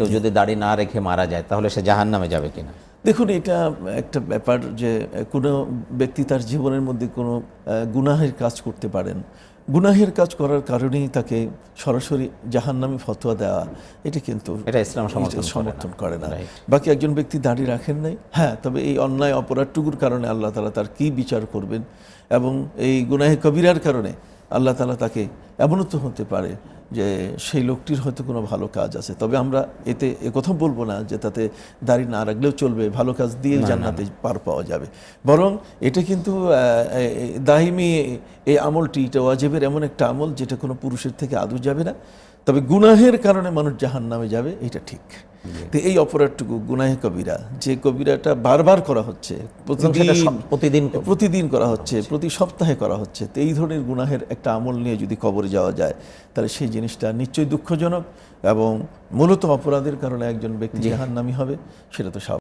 কেউ যদি দাড়ি না রেখে মারা যায় তাহলে সে জাহান নামে যাবে কিনা? দেখুন এটা একটা ব্যাপার যে কোনো ব্যক্তি তার জীবনের মধ্যে কোনো গুনাহের কাজ করতে পারেন। গুনাহের কাজ করার কারণেই তাকে সরাসরি জাহান্নামী ফতোয়া দেওয়া এটা কিন্তু এটা ইসলাম সমর্থন করে না। সমর্থন করে না। বাকি একজন ব্যক্তি দাড়ি রাখেন নাই হ্যাঁ তবে এই অন্যায় অপরাধটুকুর কারণে আল্লাহ তালা তার কি বিচার করবেন? এবং এই গুনাহে কবিরার কারণে আল্লাহ তালা তাকে এমনও তো হতে পারে। যে সেই লোকটির হয়তো কোনো ভালো কাজ আছে। তবে আমরা এতে কথা বলব না যে তাতে দাড়ি না রাখলেও চলবে ভালো কাজ দিয়ে জান্নাতে পার পাওয়া যাবে। বরং এটা কিন্তু দাহিমি এই আমলটি এটা ওয়াজেবের এমন একটা আমল যেটা কোনো পুরুষের থেকে আদৌ যাবে না। তবে গুনাহের কারণে মানুষ জাহান নামে যাবে এটা ঠিক। তো এই অপরাধটুকু গুনাহে কবিরা যে কবিরাটা বারবার করা হচ্ছে প্রতিদিন প্রতিদিন করা হচ্ছে প্রতি সপ্তাহে করা হচ্ছে তো এই ধরনের গুনাহের একটা আমল নিয়ে যদি কবরে যাওয়া যায় তাহলে সেই জিনিসটা নিশ্চয়ই দুঃখজনক এবং মূলত অপরাধের কারণে একজন ব্যক্তি জাহান্নামী হবে সেটা তো স্বাভাবিক।